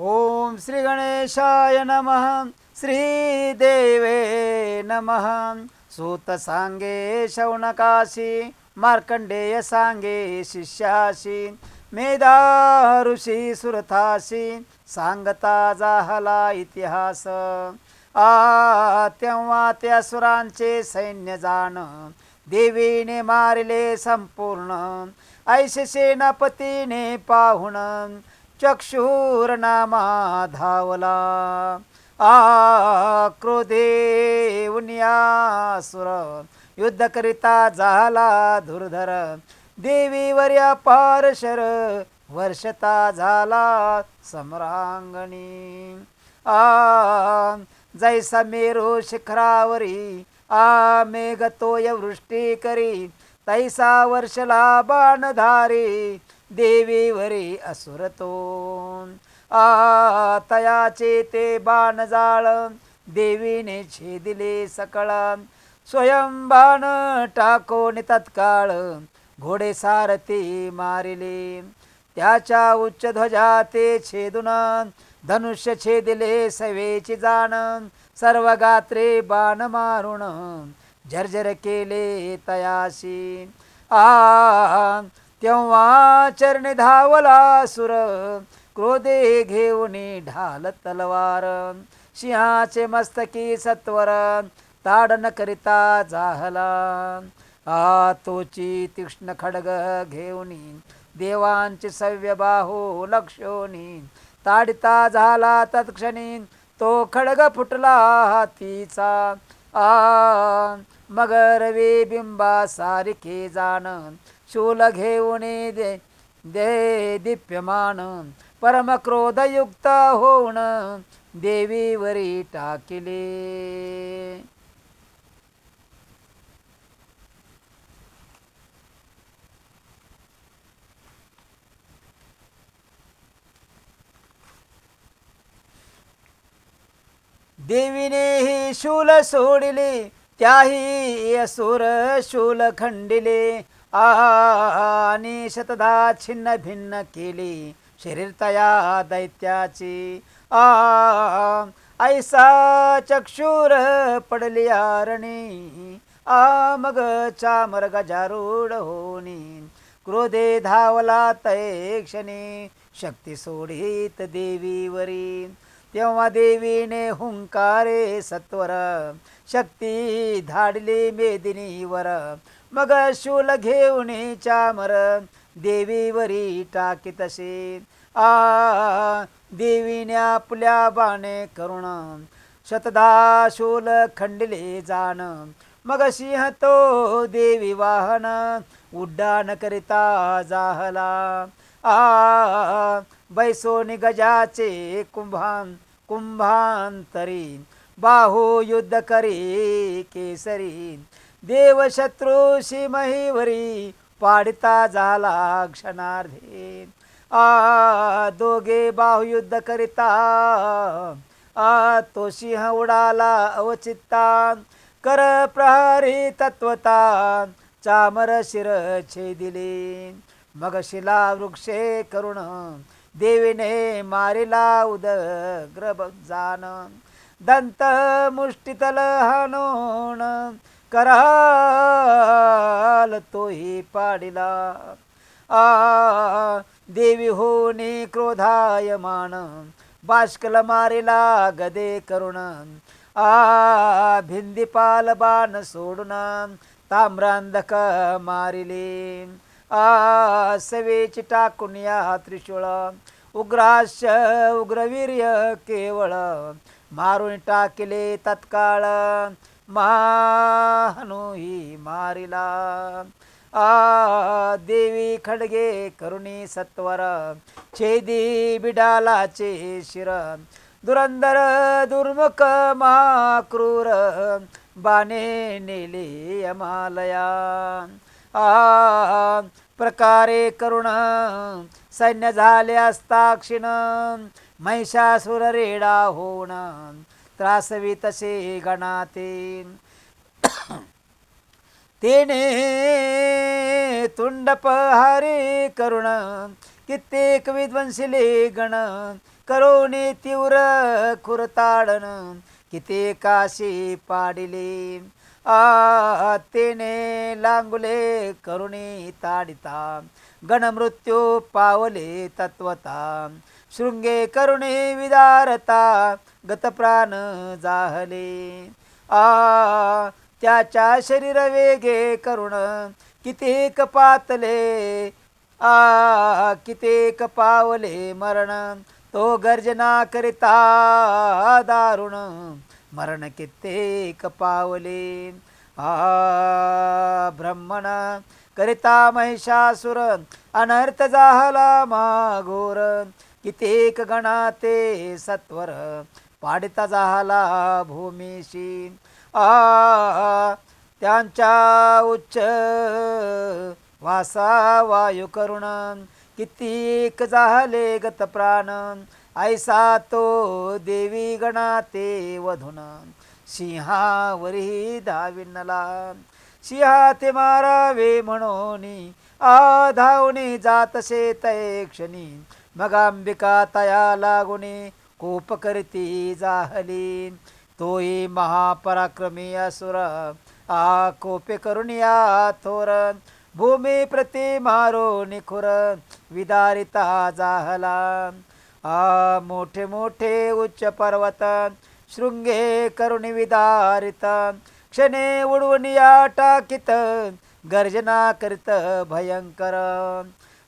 ओम श्री गणेशाय नमः श्रीदेवे नम। सूत सांगे शौनकाशी मार्कंडेय सांगे शिष्याशी मेधा ऋषी सुरथाशी सांगता जाहला इतिहास। आ तेव्हा त्या सुरांचे सैन्य जाण देवीने मारले संपूर्ण। ऐसे सेनापतीने पाहुण चक्षुर्नामा धावला आ क्रोधे उन्यासुर झाला धुर्धर देवीवर्या पारशर वर्षता झाला सम्रांगणी। आ जैसा मेरू शिखरावरी। आ मेघतोय वृष्टी करी। तैसा वर्षला बाणधारी देवीवरी असुरतो. आ तयाचे ते बाण जाळ देवीने छेदिले सकळ. स्वयं बाण टाकोनी तत्काळ घोडे सारथी मारिले. त्याच्या उच्च ध्वजा ते छेदून धनुष्य छेदिले सवेची जाण. सर्व गात्रे बाण मारुण झरझर केले तयाशी. आ तेव्हा चरणी धावला सुर क्रोधे घेऊन ढाल तलवार सिंहाचे मस्तकी सत्वर ताडन करिता जाहला. आ तोची तीक्ष्ण खडग घेऊनी देवांची सव्य बाहो लक्षोनी ताडिता झाला तत्क्षणी तो खडग फुटला हातीचा. आ मगर रवी बिंबा सारखे जाण शूल घेऊन दे दे दीप्यमान. परम क्रोधयुक्त होऊन देवीवरी टाकिले. देवीनेही शूल सोडिले त्याही असुर शूल खंडिले. आणि शतधा छिन्न भिन्न केली शरीर तया दैत्याची आहा ऐसा चक्षुर पडली आरणी आ मग चामर गजारूढ होनी क्रोधे धावला तय क्षणी शक्ती सोडित देवीवरी तेव्हा देवीने हुंकारे सत्वर शक्ती धाडली मेदिनीवर मग शूल घेऊन चामर देवीवरी टाकी तसे. आ देवीने आपल्या बाणे करुण शतदा शूल खंडले जाण. मग सिंह तो देवी वाहन उड्डाण करिता जाहला. आ बैसोनी गजाचे कुंभान कुंभांतरी बाहू युद्ध करी केसरी. देव शत्रुशी महिवरी पाडिता झाला क्षणार्धे. आ दोघे बाहुयुद्ध करिता. आ तो सिंह उडाला अवचित्ता. कर प्रहरी तत्वता. चामर शिर छेदिले. मग शिला वृक्षे करुण. देवीने मारिला उदग्र जान दंत मुष्टितल हनोण कराल तोही पाडिला. आ देवी होनी क्रोधायमान बाष्कल मारिला गदे करुण. आ भिंदीपाल बाण सोडून ताम्रांधक मारिले. आ सवेची टाकून या त्रिशूळ उग्राश उग्रवीर्य केवळ. मारून टाकिले तत्काळ महानुही मारिला आ देवी खडगे करुणी सत्वर छेदी बिडालाचे शिर दुरंदर दुर्मुख महाक्रूर बाने नेले यमालया आ प्रकारे करुण सैन्य झाले असताक्षिण महिषासुर रेडा होणं त्रासवी तसे गणाते. तेने तुंड पहारे करुण कित्येक विध्वंसिले गण करोने तीव्र खुरताडन कित्येकाशी काशी पाडिले. आ तेने लांगुले करुणी ताडिता गणमृत्यू पावले तत्वता. शृंगे करुणे विदारता गतप्राण जाहले. आ त्याच्या शरीर वेगे करुण कितीक पातले. आ कितीक पावले मरण तो गर्जना करिता दारुण. मरण कित्येक पावले. आ ब्रह्मण करिता महिषासुर अनर्थ झाला मागोर कित्येक गणाते सत्वर पाडिता झाला भूमीशी. आ त्यांच्या उच्च वासा वायू करुण. कितीक झाले गत प्राण. ऐसा तो देवी गणाते वधुन. सिंहावरी धाविनला सिंहा ते मारावे म्हणून आ धावणे जातसे तय क्षणी. मग अंबिका तया लागुनी कोप करती जाहली तोही महापराक्रमी असुर. आ कोपे करुणिया थोर भूमी प्रति मारो निखुर. विदारिता जाहला आ मोठे मोठे उच्च पर्वत. शृंगे करुणी विदारित. क्षणे उडवून या टाकित. गर्जना करीत भयंकर.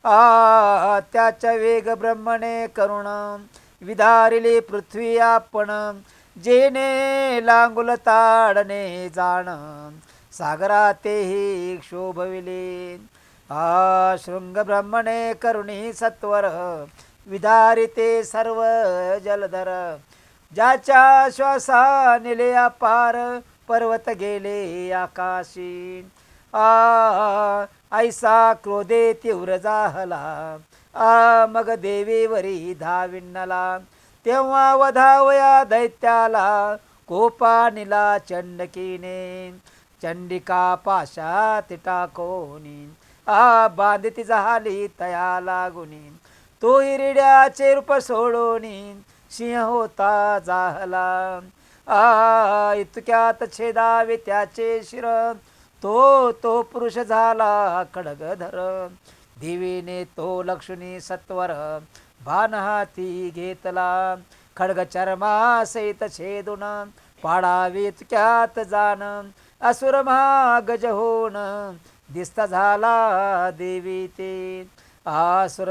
आ त्याच्या वेग ब्रह्मणे करुण. विदारिली पृथ्वी आपण जेने लांगुल ताडणे जाण सागरा तेही शोभविले आ शृंग ब्रह्मणे करुणी सत्वर विदारिते सर्व जलधर. ज्याच्या श्वासा निले अपार पर्वत गेले आकाशी. आ ऐसा क्रोधे तीव्र जाहला. आ मग देवीवरी धाविन्नला तेव्हा वधावया दैत्याला कोपानिला चंडकीने चंडिका पाशात टाकोनी आ बांधिती झाली तया लागुनी तो हिरड्याचे रूप सोडोनी सिंह होता जाहला आ इतक्यात छेदावे त्याचे शिर तो तो पुरुष झाला खडगधर देवीने तो लक्ष्मी सत्वर भान हाती घेतला. खडग चर्मा छेदून पाडावी इतक्यात जाण. असुर महागज होऊन दिसता झाला देवी ते. आसुर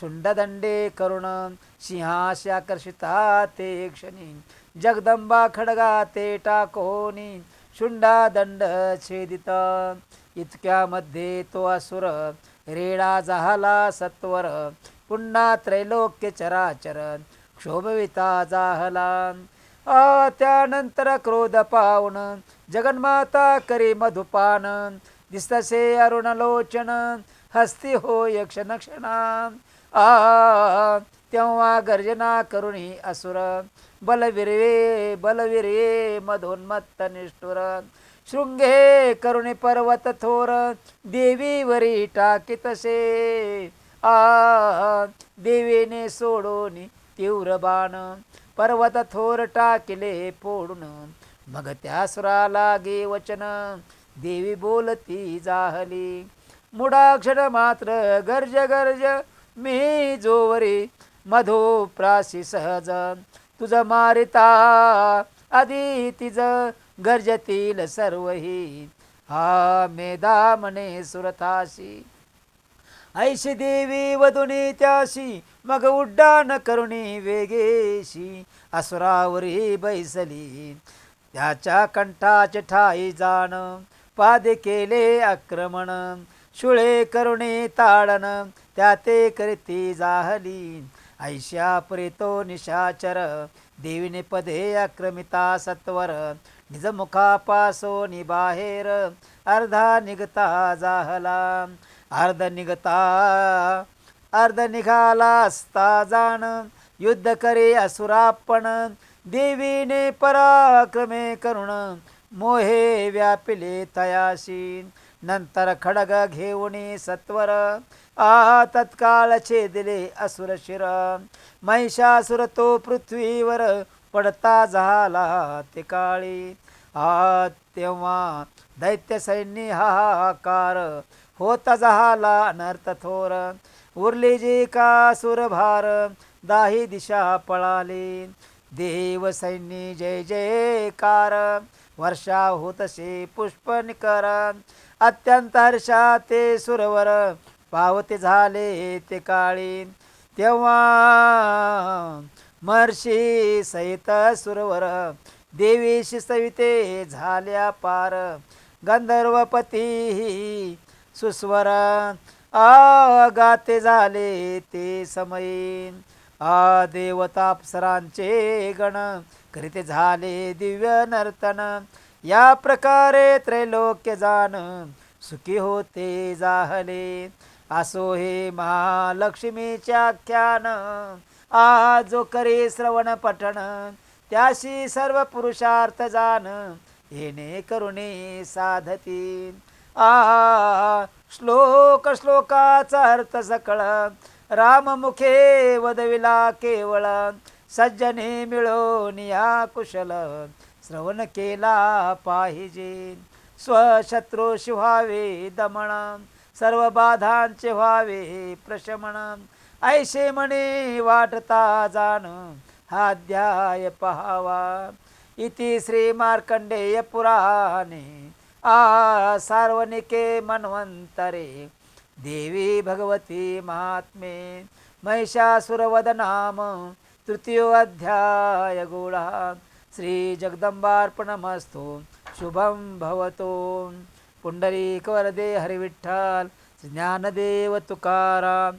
शुंडदंडे करुण सिंहाशी आकर्षिता ते क्षणी. जगदंबा खडगा ते टाकोनी शुंडा दंड छेदित. इतक्यामध्ये तो असुर रेडा जाहला सत्वर पुन्हा त्रैलोक्य चराचर क्षोभविता जाहला. आ त्यानंतर क्रोध पावन जगन्माता करी मधुपान दिसतसे अरुणलोचन हस्ती होय क्षण क्षणा आ तेव्हा गर्जना करुणी असुर बलविरे बलविरे मधोन्मत्त निष्ठुर. शृंगे करुणे पर्वत थोर देवीवरी टाकीतसे आ देवीने सोडून तीव्र बाण पर्वत थोर टाकिले फोडून. मग त्या सुराला गे वचन देवी बोलती जाहली. मुडाक्षर मात्र गर्ज गर्ज मी जोवरी मधो प्रासी सहज. तुझ मारिता आधी तिज गर्जतील सर्वही. हा मेदा म्हणे सुरथाशी. ऐशी देवी वधुनी त्याशी मग उड्डाण करुणी वेगेशी. असुरावरी बैसली त्याच्या कंठाचे ठाई जाण. पाद केले आक्रमण शुळे करुणी ताडन त्या ते करीती जाहली ऐशा प्रेतो निशाचर. देवीने पदे आक्रमिता सत्वर निज मुखापासो निबाहेर अर्धा निघता जाहला अर्ध निघता अर्ध निघाला असता जाण युद्ध करे असुरापण देवीने पराक्रमे करुण मोहे व्यापिले तयाशी नंतर खडग घेऊन सत्वर आ तत्काळ छेदिले असुर शिर महिषासुर तो पृथ्वीवर पडता झाला ते काळी. आ तेव्हा दैत्य सैन्य हाकार होता झाला अनर्थ थोर. उरली जी का सुरभार दाही दिशा पळाली. देव सैन्य जय जयकार वर्षा होतसे पुष्प निकर. अत्यंत हर्षा ते सुरवर पावते झाले ते काळी. तेव्हा महर्षी सहित सुरवर देवीशी सविते झाल्या पार. गंधर्वपती सुस्वर आ गाते झाले ते समयी. आ देवतापसरांचे गण करीते झाले दिव्य नर्तन. या प्रकारे त्रैलोक्य जाण सुखी होते जाहले. असो हे महालक्ष्मीच्या आख्यान. आहा जो करे श्रवण पठण त्याशी सर्व पुरुषार्थ जाण येणे करुणे साधती. आहा श्लोक श्लोकाचा अर्थ सकळ राममुखे वदविला केवळ सज्जने मिळून या कुशल श्रवण केला पाहिजे. स्वशत्रू व्हावे दमण सर्व बाधांचे व्हावे प्रशमन ऐसे म्हणे वाटता जाण हा अध्याय पहावा. इति श्री मार्कंडेय पुराणे आ सार्वनिके मन्वंतरे देवी भगवती महात्मे महिषासुरवदनाम तृतीयोऽध्याय श्री श्रीजगदम्बार्पणमस्तु शुभं भवतो. पुंडरीकवरदे हरिविठ्ठल ज्ञानदेव तुकाराम